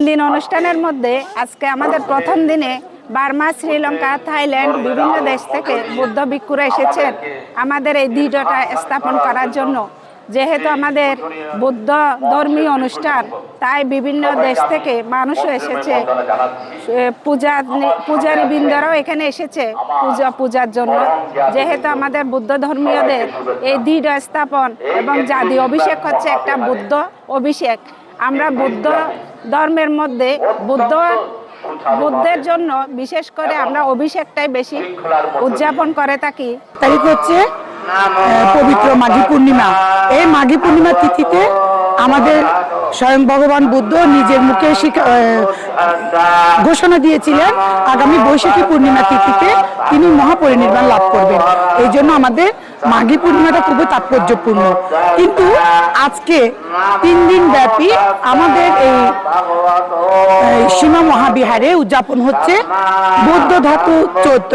দিন অনুষ্ঠানের মধ্যে আজকে আমাদের প্রথম দিনে বার্মা, শ্রীলঙ্কা, থাইল্যান্ড বিভিন্ন দেশ থেকে বুদ্ধ ভিক্ষুরা এসেছেন আমাদের এই দৃঢ়টা স্থাপন করার জন্য। যেহেতু আমাদের বুদ্ধ ধর্মীয় অনুষ্ঠান, তাই বিভিন্ন দেশ থেকে মানুষও এসেছে। পূজা পূজারী বৃন্দরাও এখানে এসেছে পূজা, পূজার জন্য। যেহেতু আমাদের বুদ্ধ ধর্মীয়দের এই দৃঢ় স্থাপন এবং জাতি অভিষেক হচ্ছে একটা বুদ্ধ অভিষেক। আমরা বুদ্ধ ধর্মের মধ্যে বুদ্ধ বুদ্ধের জন্য বিশেষ করে আমরা অভিষেকটাই বেশি উদযাপন করে থাকি। তারিখ হচ্ছে পবিত্র মাঘী পূর্ণিমা। এই মাঘী পূর্ণিমা তিথিতে আমাদের স্বয়ং ভগবান বুদ্ধ নিজের মুখে ঘোষণা দিয়েছিলেন আগামী বৈশাখী পূর্ণিমা তিথিতে তিনি মহাপরিনির্বাণ লাভ করবেন। এই জন্য আমাদের মাঘী পূর্ণিমাটা খুবই তাৎপর্যপূর্ণ। কিন্তু আজকে তিন দিন ব্যাপী আমাদের এই সীমা মহাবিহারে উদযাপন হচ্ছে বৌদ্ধ ধাতু চৈত্য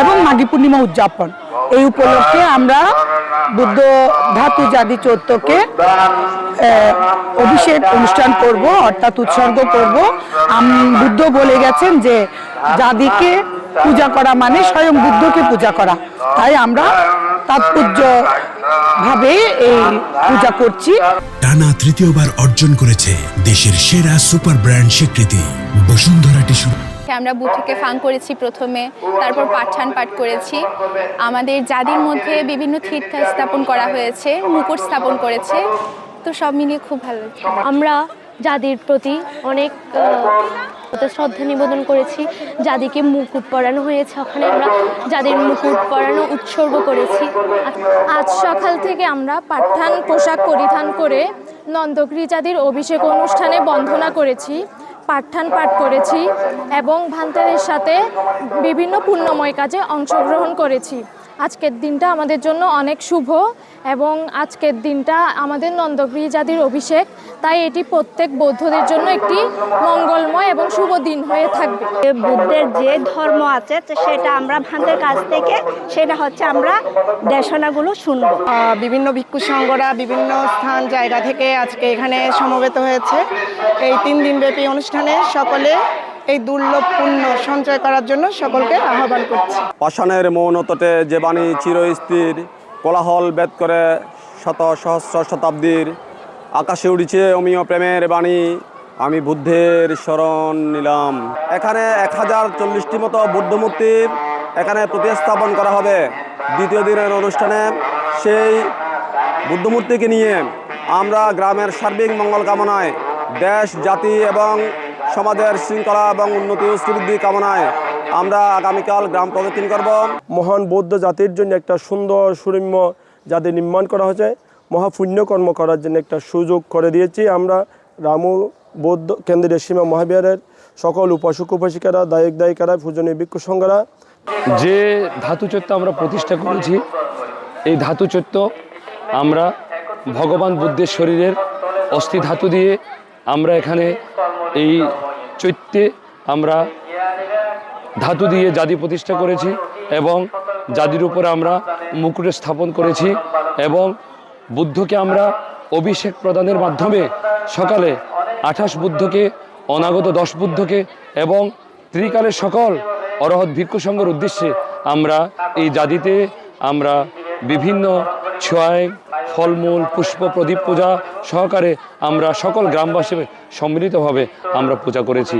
এবং মাঘী পূর্ণিমা উদযাপন। এই উপলক্ষে আমরা বুদ্ধ ধাতু জাতি চৈত্যকে অভিষেক অনুষ্ঠান করব, অর্থাৎ উৎসর্গ করব। বুদ্ধ বলে গেছেন যে জাতিকে পূজা করা মানে স্বয়ং বুদ্ধকে পূজা করা। তাই আমরা তাৎপর্য ভাবে এই পূজা করছি। টানা তৃতীয়বার অর্জন করেছে দেশের সেরা সুপার ব্র্যান্ড স্বীকৃতি বসুন্ধরা টিস্যু। আমরা বুথকে ফাং করেছি প্রথমে তারপর পাঠান পাঠ করেছি। আমাদের জাতির মধ্যে বিভিন্ন তীর্থ স্থাপন করা হয়েছে মুকুট স্থাপন করেছে তো সব মিলিয়ে খুব ভালো লাগছে। আমরা জাতির প্রতি অনেক শ্রদ্ধা নিবেদন করেছি। জাতিকে মুকুট পরানো হয়েছে। ওখানে আমরা যাদের মুকুট পরানো উৎসর্গ করেছি। আজ সকাল থেকে আমরা পাঠান পোশাক পরিধান করে নন্দগিরিজাদির অভিষেক অনুষ্ঠানে বন্ধনা করেছি, পাঠান পাঠ করেছি এবং ভান্তারের সাথে বিভিন্ন পুণ্যময় কাজে অংশগ্রহণ করেছি। আজকের দিনটা আমাদের জন্য অনেক শুভ এবং আজকের দিনটা আমাদের নন্দগিরি জাতির অভিষেক। তাই এটি প্রত্যেক বৌদ্ধদের জন্য একটি মঙ্গলময় এবং শুভ দিন হয়ে থাকবে। বুদ্ধের যে ধর্ম আছে সেটা আমরা ভান্তের কাছ থেকে সেটা হচ্ছে আমরা দেশনাগুলো শুনব। বিভিন্ন ভিক্ষু সংঘরা বিভিন্ন স্থান জায়গা থেকে আজকে এখানে সমবেত হয়েছে। এই তিন দিনব্যাপী অনুষ্ঠানে সকলে এই দুর্লভ পুণ্য সঞ্চয় করার জন্য সকলকে আহ্বান করছি। পাষাণের মৌনতটে যে বাণী চিরস্থির, কোলাহল বেদ করে শত সহস্র শতাব্দীর আকাশে উড়িছে অমীয় প্রেমের বাণী, আমি বুদ্ধের শরণ নিলাম। এখানে এক হাজার চল্লিশটি মতো বুদ্ধ মূর্তির এখানে প্রতিস্থাপন করা হবে। দ্বিতীয় দিনের অনুষ্ঠানে সেই বুদ্ধমূর্তিকে নিয়ে আমরা গ্রামের সার্বিক মঙ্গল কামনায় দেশ, জাতি এবং সমাজের শৃঙ্খলা এবং উন্নতি ও শ্রীবৃদ্ধি কামনায় আমরা আগামীকাল গ্রাম প্রদক্ষিণ করব। মহান বৌদ্ধ জাতির জন্য একটা সুন্দর সুরম্য জাতি নির্মাণ করা হয়েছে। মহাপুণ্যকর্ম করার জন্য একটা সুযোগ করে দিয়েছি আমরা। রামু বৌদ্ধ কেন্দ্রের সীমা মহাবিহারের সকল উপাসক উপাসিকারা দায়ক দায়িকারা পূজনীয় ভিক্ষু সংঘরা। যে ধাতুচত্ব আমরা প্রতিষ্ঠা করেছি এই ধাতুচত্ব আমরা ভগবান বুদ্ধের শরীরের অস্থি ধাতু দিয়ে আমরা এখানে এই চৈত্যে আমরা ধাতু দিয়ে জাতি প্রতিষ্ঠা করেছি এবং জাতির উপরে আমরা মুকুট স্থাপন করেছি এবং বুদ্ধকে আমরা অভিষেক প্রদানের মাধ্যমে সকালে আঠাশ বুদ্ধকে, অনাগত দশ বুদ্ধকে এবং ত্রিকালের সকল অরহৎ ভিক্ষু সংঘের উদ্দেশ্যে আমরা এই জাতিতে আমরা বিভিন্ন ছোঁয়ায় ফলমূল পুষ্প প্রদীপ পূজা সহকারে আমরা সকল গ্রামবাসী সম্মিলিতভাবে আমরা পূজা করেছি।